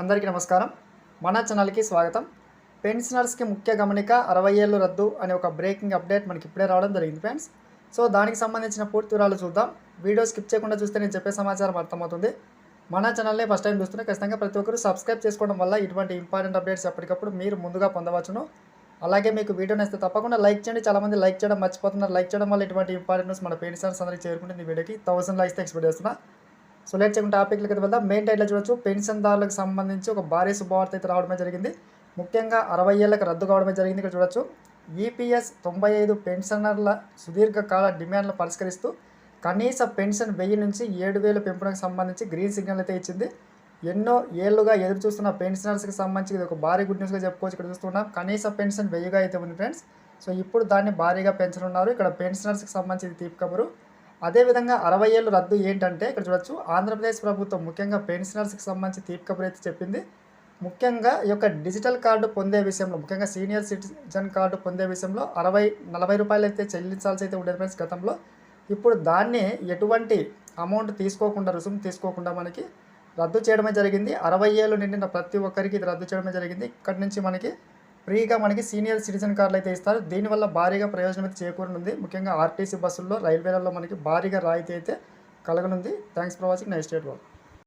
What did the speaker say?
అందరికీ నమస్కారం. మన ఛానల్కి స్వాగతం. పెన్షనర్స్కి ముఖ్య గమనిక అరవై ఏళ్ళు రద్దు అనే ఒక బ్రేకింగ్ అప్డేట్ మనకి ఇప్పుడే రావడం జరిగింది ఫ్రెండ్స్. సో దానికి సంబంధించిన పూర్తి వివరాలు చూద్దాం. వీడియో స్కిప్ చేయకుండా చూస్తే నేను చెప్పే సమాచారం అర్థమవుతుంది. మన ఛానల్ని ఫస్ట్ టైం చూస్తున్నా ఖచ్చితంగా ప్రతి ఒక్కరు సబ్స్క్రైబ్ చేసుకోవడం వల్ల ఇటువంటి ఇంపార్టెంట్ అప్డేట్స్ ఎప్పటికప్పుడు మీరు ముందుగా పొందవచ్చును. అలాగే మీకు వీడియో నచ్చితే తప్పకుండా లైక్ చేయండి. చాలామంది లైక్ చేయడం మర్చిపోతున్నారు. లైక్ చేయడం వల్ల ఇటువంటి ఇంపార్టెంట్ మన పెన్షనర్స్ అందరికీ చేరుకుంటుంది. వీడియోకి థౌసండ్ లైక్స్ ఎక్స్పెక్ట్ చేస్తున్నా. సో లేట్ చేయకుండా టాపిక్లకి వెళ్దాం. మెయిన్ టైట్లో చూడొచ్చు. పెన్షన్దారులకు సంబంధించి ఒక భారీ శుభవార్త అయితే రావడమే జరిగింది. ముఖ్యంగా అరవై ఏళ్ళకి రద్దు కావడమే జరిగింది ఇక్కడ చూడొచ్చు. ఈపీఎస్ తొంభై ఐదు పెన్షనర్ల సుదీర్ఘకాల డిమాండ్లు పరిష్కరిస్తూ కనీస పెన్షన్ వెయ్యి నుంచి ఏడు వేలు పెంపునకు సంబంధించి గ్రీన్ సిగ్నల్ అయితే ఇచ్చింది. ఎన్నో ఏళ్ళుగా ఎదురు చూస్తున్న పెన్షనర్స్కి సంబంధించి ఇది ఒక భారీ గుడ్ న్యూస్గా చెప్పుకోవచ్చు. ఇక్కడ చూస్తున్నాం. కనీస పెన్షన్ వెయ్యిగా అయితే ఉంది ఫ్రెండ్స్. సో ఇప్పుడు దాన్ని భారీగా పెంచనున్నారు. ఇక్కడ పెన్షనర్స్కి సంబంధించి ఇది తీపి కబురు. అదేవిధంగా అరవై ఏళ్ళు రద్దు ఏంటంటే ఇక్కడ చూడొచ్చు. ఆంధ్రప్రదేశ్ ప్రభుత్వం ముఖ్యంగా పెన్షనర్స్కి సంబంధించి తీర్పు కబురు అయితే చెప్పింది. ముఖ్యంగా ఈ యొక్క డిజిటల్ కార్డు పొందే విషయంలో ముఖ్యంగా సీనియర్ సిటిజన్ కార్డు పొందే విషయంలో అరవై నలభై రూపాయలు అయితే చెల్లించాల్సి అయితే ఉండేది ఫ్రెండ్స్ గతంలో. ఇప్పుడు దాన్ని ఎటువంటి అమౌంట్ తీసుకోకుండా రుసుము తీసుకోకుండా మనకి రద్దు చేయడమే జరిగింది. అరవై ఏళ్ళు నిండిన ప్రతి ఒక్కరికి ఇది రద్దు చేయడమే జరిగింది. ఇక్కడి నుంచి మనకి ఫ్రీగా మనకి సీనియర్ సిటిజన్ కార్డులు అయితే ఇస్తారు. దీనివల్ల భారీగా ప్రయోజనం అయితే చేకూరనుంది. ముఖ్యంగా ఆర్టీసీ బస్సుల్లో రైల్వేలలో మనకి భారీగా రాయితీ అయితే కలగనుంది. Thanks for watching. Next state వాళ్ళు